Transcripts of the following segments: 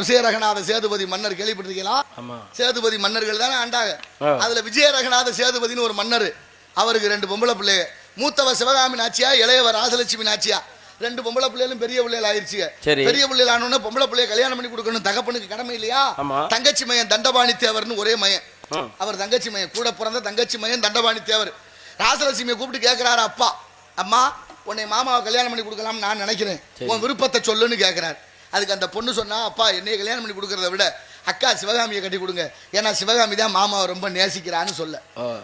விஜயரகநாத சேதுபதி மன்னர் கேள்விப்பட்டிருக்கீங்களா? சேதுபதி மன்னர்கள் தானே ஆண்டாங்க. அதுல விஜயரகநாத சேதுபதினு ஒரு மன்னர். அவருக்கு ரெண்டு பொம்பளை பிள்ளைங்க. மூத்தவ சிவகாமி நாச்சியா இளையவர் ராசலட்சுமி நாச்சியா. ரெண்டு பொம்பளை பிள்ளைகளும் பெரிய பிள்ளைகள் ஆயிருச்சுங்க. சரி. பெரிய பிள்ளைகள் ஆனோடனே பொம்பளை பிள்ளைய கல்யாணம் பண்ணி கொடுக்கணும் தகப்பனுக்கு கடமை இல்லையா. தங்கச்சி மயன் தண்டபாணி தேவர்னு ஒரே மயன் ஆ. அவர் தங்கச்சி மயன் கூட பிறந்த தங்கச்சி மயன் தண்டபாணி தேவர் ராசலட்சுமியை கூப்பிட்டு கேட்கிறாரு அப்பா அம்மா உன்னை மாமாவை கல்யாணம் பண்ணி கொடுக்கலாம்னு நான் நினைக்கிறேன். உன் விருப்பத்தை சொல்லுன்னு கேட்கிறார் அதுக்கு அந்த பொண்ணு சொன்னா அப்பா என்னைய கல்யாணம் பண்ணி கொடுக்கறத விட அக்கா சிவகாமியை கட்டி கொடுங்க. ஏன்னா சிவகாமி தான் மாமாவை ரொம்ப நேசிக்கிறான்னு சொல்ல.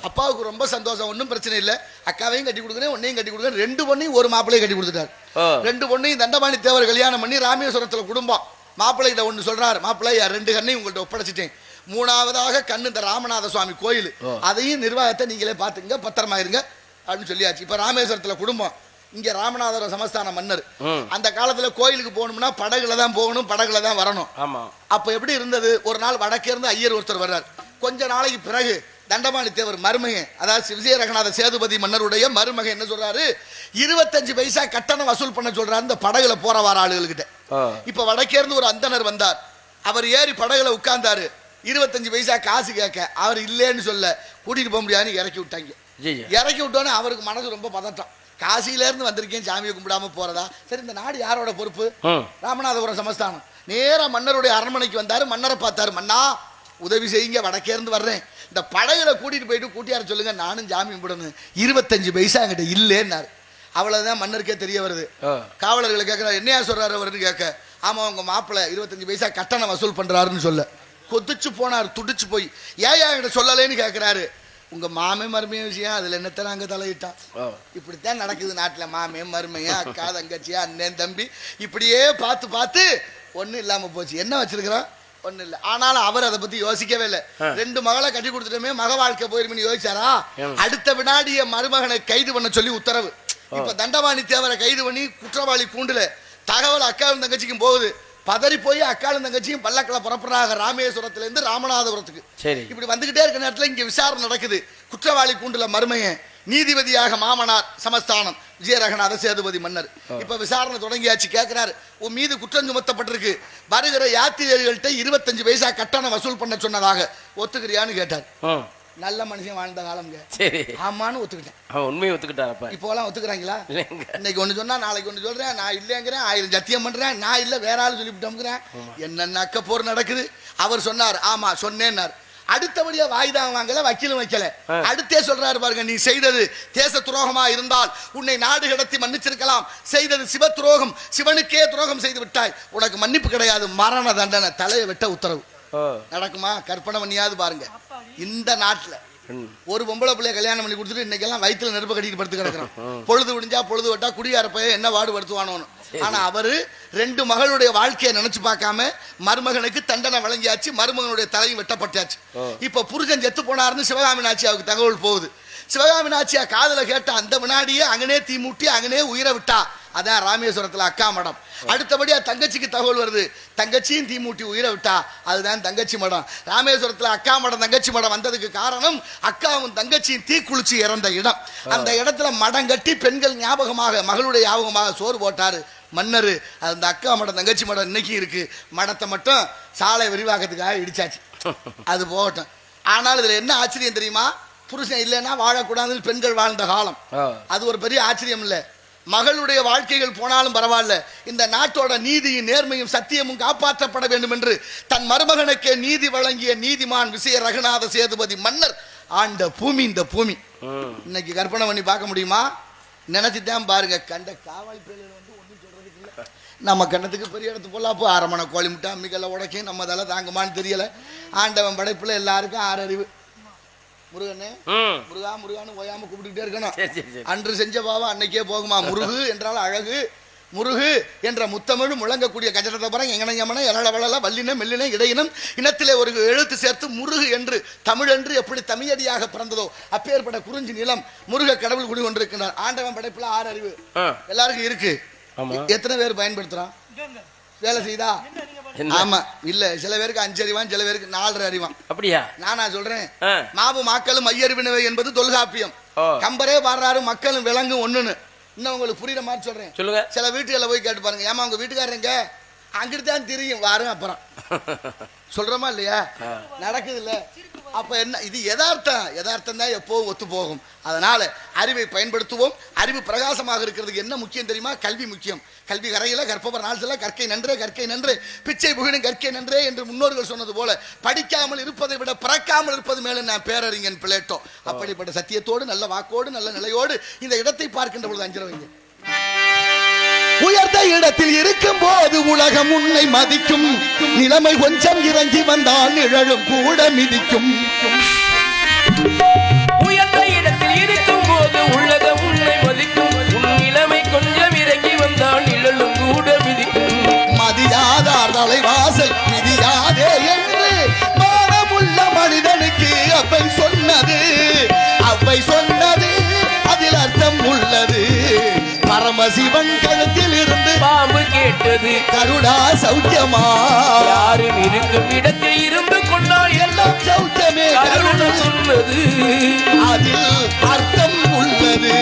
அப்பாவுக்கு ரொம்ப சந்தோஷம் ஒன்றும் பிரச்சனை இல்லை. அக்காவையும் கட்டி கொடுக்குறேன் உன்னையும் கட்டி கொடுக்குறேன். ரெண்டு பொண்ணையும் ஒரு மாப்பிள்ளையும் கட்டி கொடுத்துட்டார். ரெண்டு பொண்ணையும் தண்டபாணி தேவர் கல்யாணம் பண்ணி ராமேஸ்வரத்துல குடும்பம். மாப்பிள்ளை கிட்ட ஒன்று சொல்றாரு. மாப்பிள்ளை ரெண்டு கண்ணையும் உங்கள்ட்ட ஒப்படைச்சிட்டேன். மூணாவதாக கண்ணு இந்த ராமநாத சுவாமி கோயில். அதையும் நிர்வாகத்தை நீங்களே பார்த்துங்க பத்திரமா இருங்க அப்படின்னு சொல்லியாச்சு. இப்ப ராமேஸ்வரத்துல குடும்பம். இங்க ராமநாதர சமஸ்தான மன்னர். அந்த காலத்துல கோயிலுக்கு போகணும்னா படகுல தான் போகணும் படகுல தான் வரணும். ஆமா. அப்ப எப்படி இருந்தது? ஒரு நாள் வடக்கே இருந்து ஐயர் ஒருத்தர் வர்றார். கொஞ்ச நாளைக்கு பிறகு தண்டபாணி தேவர் மருமகன் அதாவது விஜய ரகநாத சேதுபதி மன்னருடைய மருமகன் என்ன சொல்றாரு? இருபத்தஞ்சு பைசா கட்டணம் வசூல் பண்ண சொல்றாரு இந்த படகுல போற வர ஆளுகள்கிட்ட. ஆ. இப்ப வடக்கே இருந்து ஒரு அந்தனர் வந்தார். அவர் ஏறி படகுல உட்கார்ந்தாரு. இருபத்தஞ்சு பைசா காசு கேட்க அவர் இல்லைன்னு சொல்ல கூட்டிட்டு போக முடியாதுன்னு இறக்கி விட்டாங்க. இறக்கி விட்டோன்னே அவருக்கு மனசு ரொம்ப பதட்டம். காசியில இருந்து வந்திருக்கேன் சாமியை கும்பிடாம போறதா? சரி இந்த நாடு யாரோட பொறுப்பு. ராமநாதபுரம் சமஸ்தானம். நேரா மன்னருடைய அரண்மனைக்கு வந்தாரு மன்னரை பார்த்தாரு. மன்னா உதவி செய்யுங்க வடக்கே இருந்து வர்றேன். இந்த படகுல கூட்டிட்டு போயிட்டு கூட்டியார சொல்லுங்க நானும் ஜாமி கும்பிடணும். இருபத்தஞ்சு பைசா என்கிட்ட இல்லைன்னாரு. அவ்வளவுதான் மன்னருக்கே தெரிய வருது. காவலர்களை கேட்கிறார் என்னையா சொல்றாரு அவருன்னு கேட்க. ஆமா உங்க மாப்பிள்ளை இருபத்தஞ்சு பைசா கட்டணம் வசூல் பண்றாருன்னு சொல்ல. கொதிச்சு போனார் துடிச்சு போய். ஏன் என்கிட்ட சொல்லலைன்னு கேட்கிறாரு. உங்க மாமே மருமைய விஷயம் அதுல என்னத்த நாங்க தலையிட்டான்? ஆ. இப்படித்தான் நடக்குது நாட்டுல. மாமே மருமையா அக்கா தங்கச்சி அண்ணன் தம்பி இப்படியே பார்த்து பார்த்து ஒண்ணும் இல்லாம போச்சு. என்ன வச்சிருக்கிறோம் ஒண்ணும் இல்ல. ஆனாலும் அவர் அதை பத்தி யோசிக்கவே இல்லை. ரெண்டு மகளை கட்டி கொடுத்துட்டோமே மக வாழ்க்கை போயிருமே யோசிச்சாரா? அடுத்த வினாடி என் மருமகனை கைது பண்ண சொல்லி உத்தரவு. இப்ப தண்டபாணி தேவரை கைது பண்ணி குற்றவாளி கூண்டுல தகவல் அக்காவும் தங்கச்சிக்கும் போகுது. பதறி போய் அக்காலும் தங்கச்சியும் பல்லக்கில் புறப்படுறாங்க. ராமேஸ்வரத்துல இருந்து ராமநாதபுரத்துக்கு. சரி. இப்படி வந்துகிட்டே இருக்க நேரத்துல இங்க விசாரணை நடக்குது. குற்றவாளி கூண்டுல மருமையன் நீதிபதியாக மாமனார் சமஸ்தானம் விஜயரகநாத சேதுபதி மன்னர். இப்ப விசாரணை தொடங்கியாச்சு. கேட்கிறாரு உன் மீது குற்றம் சுமத்தப்பட்டிருக்கு. வருகிற யாத்திரிகர்கள்ட்ட இருபத்தஞ்சு பைசா கட்டணம் வசூல் பண்ண சொன்னதாக ஒத்துக்கிறியான்னு கேட்டார். நல்ல மனுஷன் வாழ்ந்த காலம்ங்க. சரி. ஆமான்னு ஒத்துக்கிட்டேன். அவன் உண்மையை ஒத்துக்கிட்டாரப்ப இப்போலாம் ஒத்துக்கிறாங்களா? இல்லைங்க. இன்னைக்கு ஒன்று சொன்னா நாளைக்கு ஒன்று சொல்றேன் நான் இல்லைங்கிறேன் ஆயிரம் சத்தியம் பண்றேன் நான் இல்லை வேற ஆள் சொல்லிவிட்டோம்ங்கிறேன் என்னென்ன அக்கப்போர் நடக்குது? அவர் சொன்னார் ஆமா சொன்னேன்னார். அடுத்தபடியா வாய்தா வாங்கல வக்கீலும் வைக்கல. அடுத்தே சொல்றாரு பாருங்க நீ செய்தது தேச துரோகமா இருந்தால் உன்னை நாடு கடத்தி மன்னிச்சிருக்கலாம். செய்தது சிவ துரோகம் சிவனுக்கே துரோகம் செய்து விட்டாய். உனக்கு மன்னிப்பு கிடையாது மரண தண்டனை தலையை வெட்ட உத்தரவு. நடக்குமா? கற்பனை பண்ணியாவது பாருங்க. இந்த நாட்டுல. ஒரு பொம்பளை பிள்ளைய கல்யாணம் பண்ணி கொடுத்துட்டு இன்னைக்கெல்லாம் வயித்துல நெருப்பு கட்டிட்டு படுத்து கிடக்குறோம் பொழுது விடிஞ்சா பொழுது விட்டா குடியார பையன் என்ன வாடு படுத்துவானோன்னு ஆனா அவரு ரெண்டு மகளுடைய வாழ்க்கையை நினைச்சு பார்க்காம மருமகனுக்கு தண்டனை வழங்கியாச்சு மருமகனுடைய தலையும் வெட்டப்பட்டாச்சு. இப்ப புருஷன் செத்து போனாருன்னு சிவகாமி நாச்சியாவுக்கு தகவல் போகுது. சிவகாமி நாச்சியா காதுல கேட்ட அந்த வினாடியே அங்கனே தீ மூட்டி அங்கனே உயிரை விட்டா. அதான் ராமேஸ்வரத்துல அக்கா மடம். அடுத்தபடியா தங்கச்சிக்கு தகவல் வருது. தங்கச்சியும் தீ மூட்டி உயிரை விட்டா. அதுதான் தங்கச்சி மடம். ராமேஸ்வரத்துல அக்கா மடம் தங்கச்சி மடம் வந்ததுக்கு காரணம் அக்காவும் தங்கச்சியும் தீ குளிச்சு இறந்த இடம். அந்த இடத்துல மடம் கட்டி பெண்கள் ஞாபகமாக மகளுடைய ஞாபகமாக சோறு போட்டாரு மன்னர். அந்த அக்கா மடம் தங்கச்சி மடம் இன்னைக்கு இருக்கு. மடத்தை மட்டும் சாலை விரிவாக்கத்துக்காக இடிச்சாச்சு. அது போகட்டும். ஆனால் இதுல என்ன ஆச்சரியம் தெரியுமா? புருஷன் இல்லைன்னா வாழக்கூடாதுன்னு பெண்கள் வாழ்ந்த காலம். அது ஒரு பெரிய ஆச்சரியம் இல்ல. மகளுடைய வாழ்க்கைகள் போனாலும் பரவாயில்ல. இந்த நாட்டோட நீதியும் நேர்மையும் சத்தியமும் காப்பாற்றப்பட வேண்டும் என்று தன் மருமகனுக்கே நீதி வழங்கிய நீதிமான் விசய ரகுநாத சேதுபதி மன்னர் ஆண்ட பூமி இந்த பூமி. இன்னைக்கு கற்பனை பண்ணி பார்க்க முடியுமா? நினைச்சுதான் பாருங்க. கண்ட காவல் பேரில் வந்து ஒன்றும் சொல்றதுக்கு இல்ல. நம்ம கண்ணத்துக்கு பெரிய இடத்து போலாப்போ அரமணை கோழி முட்டை அம்மிக்கல்ல உடைக்கும். நம்ம தலை தாங்குமான்னு தெரியல. ஆண்டவன் படைப்புல எல்லாருக்கும் ஆறு அறிவு முருகனே. முருகா முருகான்னு ஓயாம கூப்பிட்டுக்கிட்டே இருக்கணும். அன்று செஞ்ச பாவம் அன்னைக்கே போகுமா? முருகு என்றால் அழகு. முருகு என்ற முத்தமிழ் முழங்கக்கூடிய கஜடத்தை பரம் எங்கனையமன எழல வளல வல்லின மெல்லின இடையினம் இனத்திலே ஒரு எழுத்து சேர்த்து முருகு என்று தமிழ் என்று எப்படி தமிழடியாக பிறந்ததோ அப்பேற்பட்ட குறிஞ்சி நிலம் முருக கடவுள் குடி கொண்டிருக்கிறார் ஆண்டவன் படைப்புல ஆறு அறிவு. எல்லாருக்கும் இருக்கு. எத்தனை பேர் பயன்படுத்துறான்? வேலை செய்தா? ஆமா இல்ல சில பேருக்கு அஞ்சு அறிவான் சில பேருக்கு நாலரை அறிவான். அப்படியா? நானா சொல்றேன். மாவு மாக்களும் மையறிவினவை என்பது தொல்காப்பியம். கம்பரே பாடுறாரு மக்களும் விலங்கும் ஒண்ணுன்னு. இன்னும் உங்களுக்கு புரியுற மாதிரி சொல்றேன். சொல்லுங்க. சில வீட்டுகளில் போய் கேட்டு பாருங்க. ஏமா உங்க வீட்டுக்காரங்க அங்கிட்டு தான் தெரியும் வாரும் அப்புறம். சொல்றோமா இல்லையா. நடக்குது இல்ல அப்ப என்ன இது யதார்த்தம். யதார்த்தம் தான் எப்போவும் ஒத்து போகும். அதனால அறிவை பயன்படுத்துவோம். அறிவு பிரகாசமாக இருக்கிறதுக்கு என்ன முக்கியம் தெரியுமா? கல்வி முக்கியம். கல்வி கரையில கற்பவர் நாள் கற்கை நன்றே கற்கை நன்றே. பிச்சை புகினும் கற்கை நன்றே என்று முன்னோர்கள் சொன்னது போல படிக்காமல் இருப்பதை விட பிறக்காமல் இருப்பது மேல நான் பேரறிஞன் பிளேட்டோ. அப்படிப்பட்ட சத்தியத்தோடு நல்ல வாக்கோடு நல்ல நிலையோடு இந்த இடத்தை பார்க்கின்ற பொழுது அஞ்சலவைங்க. உயர்ந்த இடத்தில் இருக்கும் போது உலகம் உன்னை மதிக்கும். நிலைமை கொஞ்சம் இறங்கி வந்தால் நிழலும் கூட மிதிக்கும். உயர்ந்த இடத்தில் இருக்கும் போது உள்ளகம் உன்னை மதிக்கும். உன் நிலைமை கொஞ்சம் இறங்கி வந்தால் நிழலும் கூட மிதிக்கும். மதியாதார் தலைவாசல் மிதியாதே என்று மானமுள்ள மனிதனுக்கு அவை சொன்னது. அவை சொன்னது அதில் அர்த்தம் உள்ளது. பரமசிவன் கழுத்தில் இருந்து பாம்பு கேட்டது. கருடா சௌக்கியமா? யாரும் இருக்கும் இடத்தில் இருந்து கொண்டால் எல்லாம் சௌக்கியமே கருணை கருணை சொன்னது அதில் அர்த்தம் உள்ளது.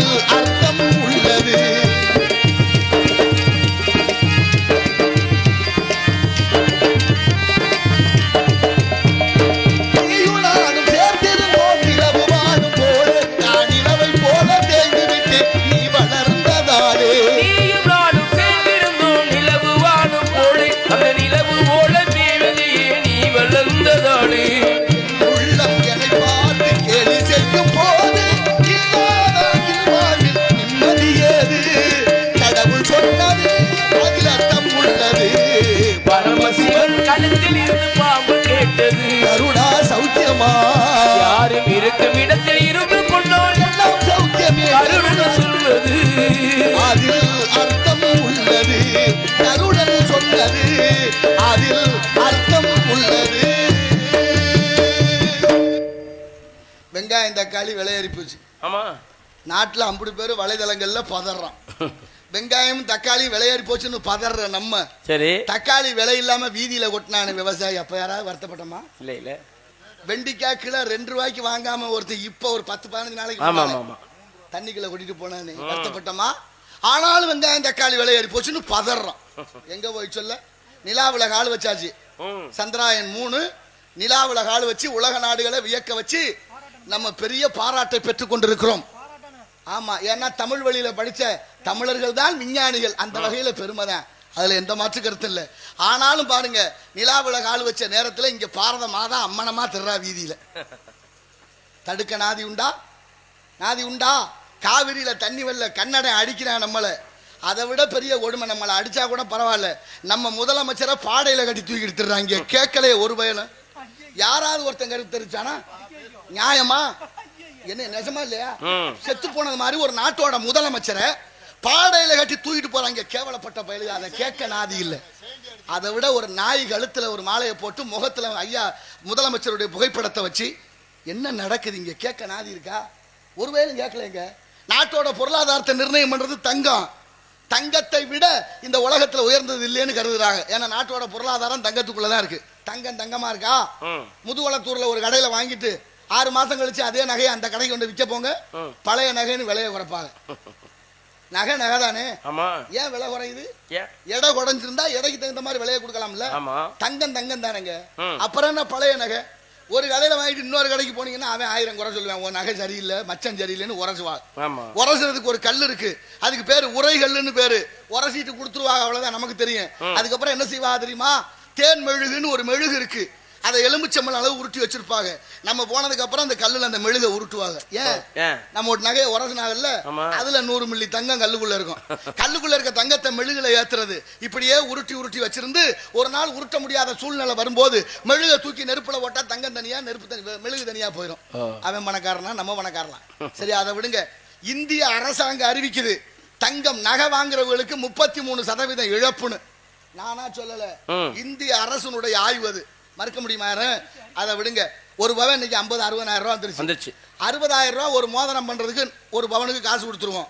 அதில் வெங்காயம் தக்காளி விலையேறி போச்சு? நாட்டில் ஐம்பது பேர் வலைதளங்கள்ல பதறான் வெங்காயம் தக்காளி விலையேறி போச்சுன்னு பதற நம்ம. சரி. தக்காளி விலை இல்லாம வீதியில கொட்டினானு விவசாயி அப்ப யாராவது வருத்தப்பட்டோமா? இல்ல இல்ல. வெண்டிக்காய் கிலோ ரெண்டு ரூபாய்க்கு வாங்காம ஒருத்தர் இப்ப ஒரு பத்து பதினஞ்சு நாளைக்கு தண்ணிக்குள்ள கூட்டிட்டு போனானே வருத்தப்பட்டோமா? ஆனாலும் வெங்காயம் தக்காளி விலை ஏறி போச்சுன்னு பதறான் எங்க போய் சொல்ல? நிலாவுல கால் வச்சாச்சு. சந்திராயன் மூணு நிலாவுல கால் வச்சு உலக நாடுகளை வியக்க வச்சு நம்ம பெரிய பாராட்டை பெற்றுக் கொண்டிருக்கிறோம். ஆமா ஏன்னா தமிழ் வழியில படிச்ச தமிழர்கள் தான் விஞ்ஞானிகள். அந்த வகையில பெருமை தான். அதுல எந்த மாற்று கருத்து இல்ல. ஆனாலும் பாருங்க நிலாவுல கால் வச்ச நேரத்துல இங்க பாரத மாதா அம்மனமா திருறா வீதியில. தடுக்க நாதி உண்டா? நாதி உண்டா? காவிரியில தண்ணி வரல கன்னடம் அடிக்கிறான் நம்மளை. அதை விட பெரிய கொடுமை நம்மளை அடிச்சா கூட பரவாயில்ல. நம்ம முதலமைச்சரை பாடையில கட்டி தூக்கி எடுத்துடுறாங்க கேட்கலையே ஒரு பயனும் யாராவது ஒருத்தன் கருத்து தெரிவிச்சானா நியாயமா? என்ன நிஜமா இல்லையா. செத்து போனது மாதிரி ஒரு நாட்டோட முதலமைச்சரை பாடையில கட்டி தூக்கிட்டு போறாங்க. கேவலப்பட்ட பயலுக அதை கேட்க நாதி இல்லை. அதை விட ஒரு நாய் கழுத்துல ஒரு மாலையை போட்டு முகத்துல ஐயா முதலமைச்சருடைய புகைப்படத்தை வச்சு என்ன நடக்குது இங்க? கேட்க நாதி இருக்கா? ஒருவேளை கேட்கலைங்க. நாட்டோட பொருளாதாரத்தை நிர்ணயம் பண்றது தங்கம். தங்கத்தை விட இந்த உலகத்துல உயர்ந்தது இல்லைன்னு கருதுறாங்க. ஏன்னா நாட்டோட பொருளாதாரம் தங்கத்துக்குள்ள தான் இருக்கு. தங்கம் தங்கமா இருக்கா. முதுகுளத்தூர்ல ஒரு கடையில வாங்கிட்டு ஆறு மாசம் கழிச்சு அதே நகையை அந்த கடைக்கு கொண்டு விற்க போங்க. பழைய நகைன்னு விலையை குறைப்பாங்க. நகை நகை தானே ஏன் விலை குறையுது? எடை குறைஞ்சிருந்தா எடைக்கு தகுந்த மாதிரி விலையை கொடுக்கலாம்ல? தங்கம் தங்கம் தானேங்க. அப்புறம் என்ன பழைய நகை? ஒரு கடையில வாங்கிட்டு இன்னொரு கடைக்கு போனீங்கன்னா அவன் ஆயிரம் குறை சொல்லுவான். உன் நகை சரியில்லை மச்சம் சரியில்லைன்னு உரசுவான் ஆமா. உரசுறதுக்கு ஒரு கல் இருக்கு. அதுக்கு பேரு உரைகல்லுன்னு பேரு. உரசிட்டு கொடுத்துருவாங்க அவ்வளவுதான் நமக்கு தெரியும். அதுக்கப்புறம் என்ன செய்வா தெரியுமா? தேன் மெழுகுன்னு ஒரு மெழுகு இருக்கு. அதை எலுமிச்சம்பழம் அளவு உருட்டி வச்சிருப்பாங்க. நம்ம போனதுக்கு அப்புறம் அந்த கல்லுல அந்த மெழுக உருட்டுவாங்க. ஏன்? நம்ம ஒரு நகையை உரசினாங்கல்ல. அதுல நூறு மில்லி தங்கம் கல்லுக்குள்ள இருக்கும். கல்லுக்குள்ள இருக்க தங்கத்தை மெழுகுல ஏத்துறது. இப்படியே உருட்டி உருட்டி வச்சிருந்து ஒரு நாள் உருட்ட முடியாத சூழ்நிலை வரும்போது மெழுக தூக்கி நெருப்புல போட்டா தங்கம் தனியா நெருப்பு தனி மெழுகு தனியா போயிடும். அவன் பணக்காரனா நம்ம பணக்காரலாம் சரி அதை விடுங்க. இந்திய அரசாங்கம் அறிவிக்குது தங்கம் நகை வாங்குறவங்களுக்கு முப்பத்தி மூணு சதவீதம் இழப்புன்னு. நானா சொல்லல. இந்திய அரசனுடைய ஆய்வு அது. மறுக்க முடியுமா? அதை விடுங்க. ஒரு பவன் இன்னைக்கு ஐம்பது அறுபதாயிரம் ரூபா வந்துருச்சு. வந்துச்சு அறுபதாயிரம் ரூபா ஒரு மோதிரம் பண்றதுக்கு ஒரு பவனுக்கு காசு கொடுத்துருவோம்.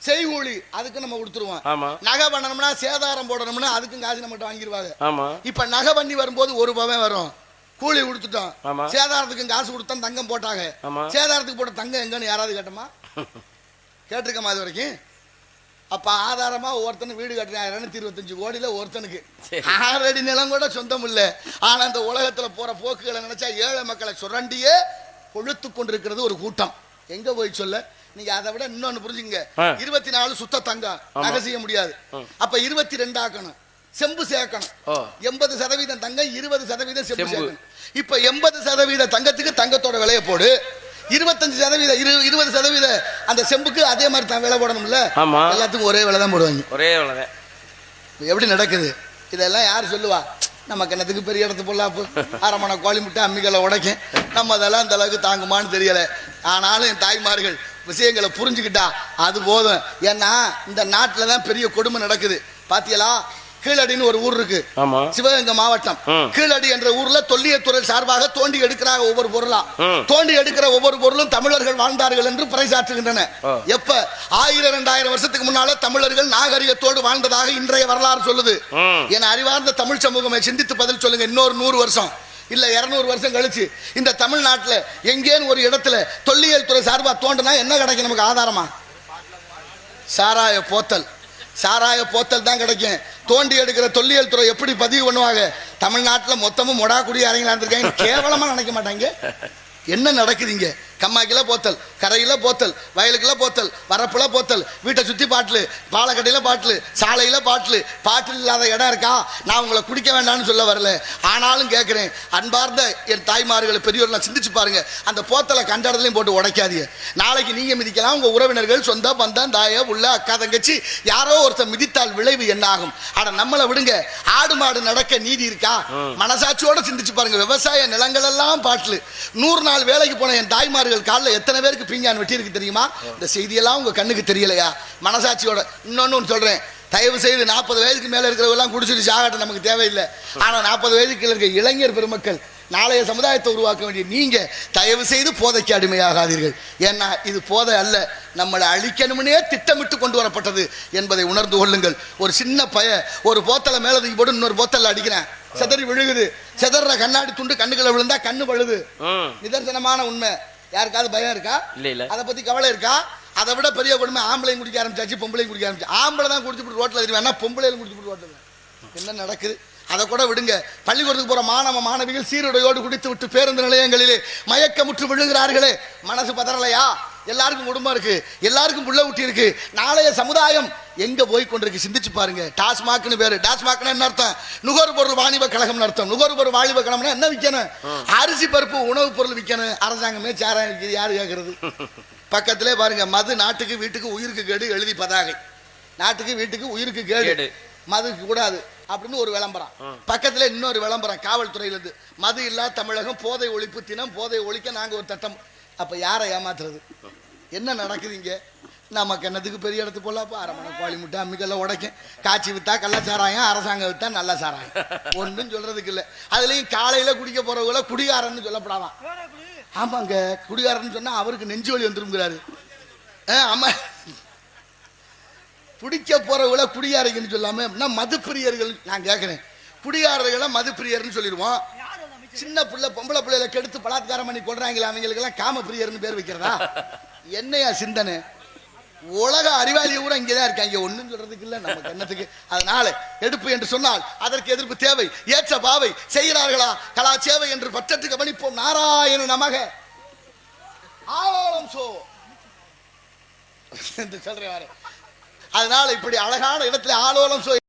செய்கூலி அதுக்கு நம்ம கொடுத்துருவோம். நகை பண்ணணும்னா சேதாரம் போடணும்னா அதுக்கும் காசு நம்மகிட்ட வாங்கிடுவாங்க இப்ப நகை பண்ணி வரும்போது ஒரு பவன் வரும். கூலி கொடுத்துட்டோம். ஆமா. சேதாரத்துக்கும் காசு கொடுத்தோம் தங்கம் போட்டாங்க. சேதாரத்துக்கு போட்ட தங்கம் எங்கன்னு யாராவது கேட்டோமா? கேட்டிருக்கமா இது வரைக்கும்? அப்ப ஆதாரமா ஒருத்தனுக்கு வீடு கட்டுறேன் இருநூத்தி இருபத்தஞ்சு கோடியில ஒருத்தனுக்கு. சரி. ஆறு அடி நிலம் கூட சொந்தம் இல்ல. ஆனா அந்த உலகத்துல போற போக்குகளை நினைச்சா ஏழை மக்களை சுரண்டியே கொழுத்து கொண்டிருக்கிறது ஒரு கூட்டம். எங்க போய் சொல்ல? நீங்க அதை விட இன்னொன்னு புரிஞ்சுங்க. இருபத்தி நாலு சுத்த தங்கம். நகை செய்ய முடியாது. அப்ப இருபத்தி ரெண்டு ஆக்கணும். செம்பு சேர்க்கணும். எண்பது சதவீதம் தங்கம் இருபது சதவீதம் செம்பு செம்பு. சேர்க்கணும். இப்ப எண்பது சதவீத தங்கத்துக்கு தங்கத்தோட விலையை போடு. இருபத்தஞ்சு சதவீத இரு இருபது சதவீத அந்த செம்புக்கு அதே மாதிரி தான் விலை போடணும்ல? ஆமா. எல்லாத்துக்கும் ஒரே விலை தான் போடுவாங்க. ஒரே அவ்வளவுதான் இப்ப எப்படி நடக்குது? இதெல்லாம் யார் சொல்லுவா? நம்ம கிணத்துக்கு பெரிய இடத்து பொல்லாப்பு? அரமணை கோழி முட்டை அம்மிகளை உடைக்கும். நம்ம அதெல்லாம் அந்த அளவுக்கு தாங்குமான்னு தெரியல. ஆனாலும் என் தாய்மார்கள் விஷயங்களை புரிஞ்சுக்கிட்டா அது போதும். ஏன்னா இந்த நாட்டில் தான் பெரிய கொடுமை நடக்குது. பாத்தியலா? கீழடின்னு ஒரு ஊர் இருக்கு. சிவகங்கை மாவட்டம். கீழடி என்ற ஊர்ல தொல்லியத்துறை சார்பாக தோண்டி எடுக்கிறாங்க ஒவ்வொரு பொருளா. தோண்டி எடுக்கிற ஒவ்வொரு பொருளும் தமிழர்கள் வாழ்ந்தார்கள் என்று பறைசாற்றுகின்றன. எப்ப? ஆயிரம் ரெண்டாயிரம் வருஷத்துக்கு முன்னால தமிழர்கள் நாகரிகத்தோடு வாழ்ந்ததாக இன்றைய வரலாறு சொல்லுது. என அறிவார்ந்த தமிழ் சமூகமே சிந்தித்து பதில் சொல்லுங்க இன்னொரு நூறு வருஷம். இல்ல இருநூறு வருஷம் கழிச்சு இந்த தமிழ்நாட்டுல எங்கேன்னு ஒரு இடத்துல தொல்லியல் துறை சார்பா தோண்டுனா என்ன கிடைக்கும் நமக்கு? ஆதாரமா? சாராய போத்தல். சாராய போத்தல் தான் கிடைக்கும். தோண்டி எடுக்கிற தொல்லியல் துறை எப்படி பதிவு பண்ணுவாங்க? தமிழ்நாட்டில் மொத்தமும் மொடா குடி இருந்திருக்காங்க கேவலமா நினைக்க மாட்டாங்க. என்ன நடக்குதுங்க கம்மாக்கில போத்தல் கரையில போத்தல் வயலுக்குள்ள போத்தல் வரப்புல போத்தல் வீட்டை சுத்தி பாட்டில் பாலக்கட்டையில பாட்டில் சாலையில பாட்டில் பாட்டில் இல்லாத இடம் இருக்கா? நான் உங்களை குடிக்க வேண்டாம்னு சொல்ல வரல. ஆனாலும் கேட்கிறேன் அன்பார்ந்த என் தாய்மார்களை பெரியோர்லாம் சிந்திச்சு பாருங்க. அந்த போத்தலை கண்ட இடத்துலையும் போட்டு உடைக்காதீங்க. நாளைக்கு நீங்க மிதிக்கலாம் உங்க உறவினர்கள் சொந்த பந்தம் தாய உள்ள அக்கா தங்கச்சி யாரோ ஒருத்தர் மிதித்தால் விளைவு என்ன ஆகும் ஆனா நம்மளை விடுங்க. ஆடு மாடு நடக்க நீதி இருக்கா? மனசாட்சியோட சிந்திச்சு பாருங்க. விவசாய நிலங்கள் எல்லாம் பாட்டில். நூறு நாள் வேலைக்கு போன என் தாய்மார்கள் காலில் எத்தனை பேருக்கு பீங்கான் வெட்டி இருக்கு தெரியுமா? இந்த செய்தியெல்லாம் உங்க கண்ணுக்கு தெரியலையா? மனசாட்சியோட இன்னொன்னு ஒண்ணு சொல்றேன். தயவு செய்து நாற்பது வயதுக்கு மேல இருக்கிறவங்க குடிச்சிட்டு சாகட்டும் நமக்கு தேவையில்லை. ஆனா நாற்பது வயதுக்கு இருக்க இளைஞர் பெருமக்கள் நாளைய சமுதாயத்தை உருவாக்க வேண்டிய நீங்க தயவு செய்து போதைக்கு அடிமையாகாதீர்கள். ஏன்னா இது போதை அல்ல நம்மளை அழிக்கணும்னே திட்டமிட்டு கொண்டு வரப்பட்டது என்பதை உணர்ந்து கொள்ளுங்கள். ஒரு சின்ன பய ஒரு போத்தலை மேல தூக்கி போட்டு இன்னொரு போத்தல்ல அடிக்கிறேன். செதறி விழுகுது. செதற கண்ணாடி துண்டு கண்ணுக்குள்ள விழுந்தா கண்ணு பழுது. நிதர்சனமான உண்மை. யாருக்காவது பயம் இருக்கா? இல்ல இல்ல. அதை பத்தி கவலை இருக்கா? அதை விட பெரிய கொடுமை ஆம்பளையும் குடிக்க ஆரம்பிச்சாச்சு பொம்பளையும் குடிக்க ஆரம்பிச்சு. ஆம்பளை தான் குடிச்சு ரோட்ல தெரியும் பொம்பளையும் குடிச்சு ரோட்ல என்ன நடக்குது? அதை கூட விடுங்க. பள்ளிக்கூடத்துக்கு போற மாணவ மாணவிகள் சீருடையோடு குடித்து விட்டு பேருந்து நிலையங்களிலே மயக்கமுற்று விழுகிறார்களே. மனசு பதறலையா? எல்லாருக்கும் குடும்பம் இருக்கு. எல்லாருக்கும் புள்ள ஊட்டி இருக்கு. நாளைய சமுதாயம் எங்க போய் கொண்டிருக்கு? சிந்திச்சு பாருங்க. டாஸ்மாக்னு பேரு. டாஸ்மாக்னு என்ன அர்த்தம்? நுகர்பொருள் வாணிப கழகம் அர்த்தம் நுகர்பொருள் வாணிப கழகம்னா என்ன விற்கணும் அரிசி பருப்பு உணவுப் பொருள் விற்கணும் அரசாங்கமே சாராயம் விற்கிறது யாரு கேட்கறது பக்கத்திலே பாருங்க மது நாட்டுக்கு வீட்டுக்கு உயிருக்கு கேடு எழுதி பதாகை. நாட்டுக்கு வீட்டுக்கு உயிருக்கு கேடு. மதுக்கு கூடாது. அப்படின்னு ஒரு விளம்பரம். பக்கத்துல இன்னொரு விளம்பரம் காவல்துறையில இருந்து. மது இல்லா தமிழகம் போதை ஒழிப்பு தினம் போதை ஒழிக்க நாங்க ஒரு திட்டம். அப்ப யாரை ஏமாத்துறது? என்ன நடக்குது இங்க நமக்கு என்னத்துக்கு பெரிய இடத்து போலாப்பா அரமணை கோழி முட்டை அம்மிக்கல்ல உடைக்கும் காய்ச்சி வித்தா கள்ளச்சாராயம் அரசாங்கம் வித்தா நல்ல சாராயம். ஒன்றும் சொல்றதுக்கு இல்லை. அதுலயும் காலையில குடிக்க போறவங்கள குடிகாரன்னு சொல்லப்படாதான். ஆமாங்க குடிகாரன்னு சொன்னா அவருக்கு நெஞ்சு வலி வந்துருங்கிறாரு ஆ, ஆமா. குடிக்க போறவங்கள குடியாரிகன்னு சொல்லாம நான் மதுப்பிரியர்கள்? நான் கேட்குறேன் குடிகாரர்களை மதுப்பிரியர்னு சொல்லிடுவோம். சின்ன பிள்ளை பொம்பளை பிள்ளைகளை கெடுத்து பலாத்காரம் பண்ணி கொள்றாங்களே அவங்களுக்கு எல்லாம் காம பிரியர்னு பேர் வைக்கிறதா? என்னையா சிந்தனை? உலக அறிவாளி கூட இங்கேதான் இருக்காங்க ஒண்ணும் சொல்றதுக்கு இல்ல. நம்ம கண்ணத்துக்கு அதனால எடுப்பு என்று சொன்னால் அதற்கு எதிர்ப்பு தேவை. ஏற்ற பாவை செய்கிறார்களா? கலா சேவை என்று பற்றத்து கவனிப்போம். நாராயண நமக. ஆலோலம் சோ. என்று சொல்றேன் அதனால இப்படி அழகான இடத்துல ஆலோலம் சோ